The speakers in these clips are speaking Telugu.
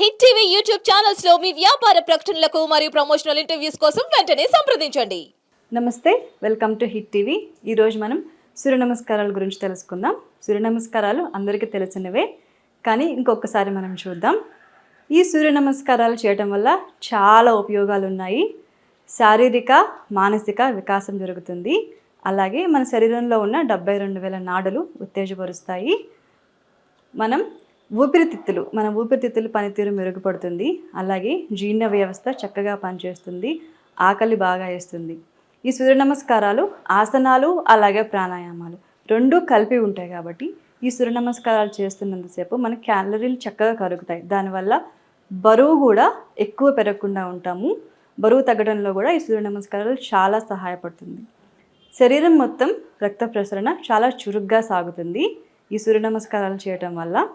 హిట్ టీవీ యూట్యూబ్ ఛానల్స్లో మీ వ్యాపార ప్రకటనలకు మరియు ప్రమోషనల్ ఇంటర్వ్యూస్ కోసం వెంటనే సంప్రదించండి. నమస్తే వెల్కమ్ టు హిట్ టీవీ. ఈరోజు మనం సూర్య నమస్కారాల గురించి తెలుసుకుందాం. సూర్య నమస్కారాలు అందరికీ తెలిసినవే కానీ ఇంకొకసారి మనం చూద్దాం. ఈ సూర్య నమస్కారాలు చేయడం వల్ల చాలా ఉపయోగాలు ఉన్నాయి. శారీరక మానసిక వికాసం జరుగుతుంది. అలాగే మన శరీరంలో ఉన్న డెబ్బై రెండు వేల నాడులు ఉత్తేజపరుస్తాయి. మనం ఊపిరితిత్తులు మన ఊపిరితిత్తుల పనితీరు మెరుగుపడుతుంది. అలాగే జీర్ణ వ్యవస్థ చక్కగా పనిచేస్తుంది. ఆకలి బాగా వేస్తుంది. ఈ సూర్య నమస్కారాలు ఆసనాలు అలాగే ప్రాణాయామాలు రెండు కలిపి ఉంటాయి కాబట్టి ఈ సూర్య నమస్కారాలు చేస్తున్నంతసేపు మన క్యాలరీలు చక్కగా కరుగుతాయి. దానివల్ల బరువు కూడా ఎక్కువ పెరగకుండా ఉంటాము. బరువు తగ్గడంలో కూడా ఈ సూర్య నమస్కారాలు చాలా సహాయపడుతుంది. శరీరం మొత్తం రక్త ప్రసరణ చాలా చురుగ్గా సాగుతుంది. ఈ సూర్య నమస్కారాలు చేయటం వల్ల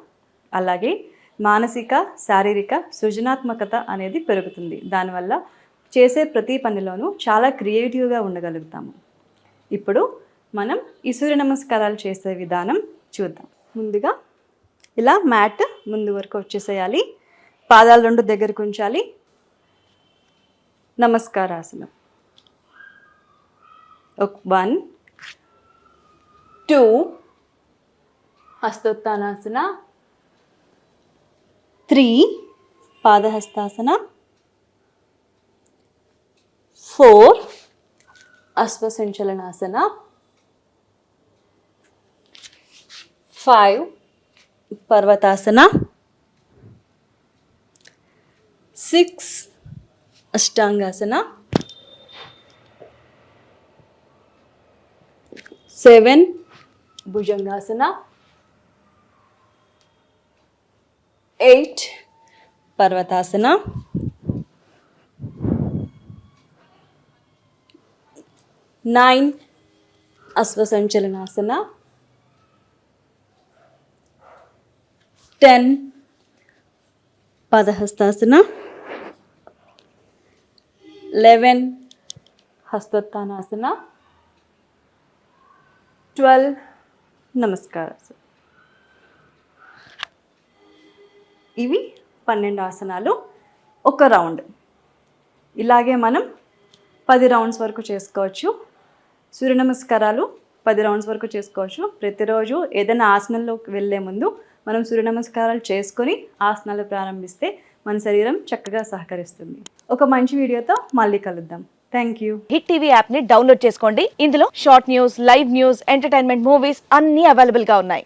అలాగే మానసిక శారీరక సృజనాత్మకత అనేది పెరుగుతుంది. దానివల్ల చేసే ప్రతి పనిలోనూ చాలా క్రియేటివ్గా ఉండగలుగుతాము. ఇప్పుడు మనం ఈ సూర్య నమస్కారాలు చేసే విధానం చూద్దాం. ముందుగా ఇలా మ్యాట్ ముందు వరకు వచ్చేసేయాలి. పాదాలు రెండు దగ్గరకు ఉంచాలి. నమస్కారాసనం. వన్ టూ హస్తోత్తానాసన త్రీ పాదహస్తాసన. ఫోర్ అశ్వసంచలనాసన. ఫైవ్ పర్వతాసన. సిక్స్ అష్టాంగాసన. సెవెన్ భుజంగాసన. ఎయిట్ పర్వతాసన. నైన్ అశ్వసంచలనాసన. టెన్ పదహస్తాసన. లెవెన్ హస్తోత్తానాసన ట్వెల్వ్ నమస్కారాసన ఇవి పన్నెండు ఆసనాలు. ఒక రౌండ్. ఇలాగే మనం పది రౌండ్స్ వరకు చేసుకోవచ్చు. సూర్య నమస్కారాలు పది రౌండ్స్ వరకు చేసుకోవచ్చు. ప్రతిరోజు ఏదైనా ఆసనంలోకి వెళ్ళే ముందు మనం సూర్య నమస్కారాలు చేసుకొని ఆసనాలు ప్రారంభిస్తే మన శరీరం చక్కగా సహకరిస్తుంది. ఒక మంచి వీడియోతో మళ్ళీ కలుద్దాం. థ్యాంక్ యూ హిట్ టీవీ యాప్ని డౌన్లోడ్ చేసుకోండి. ఇందులో short news live news entertainment movies అన్ని అవైలబుల్గా ఉన్నాయి.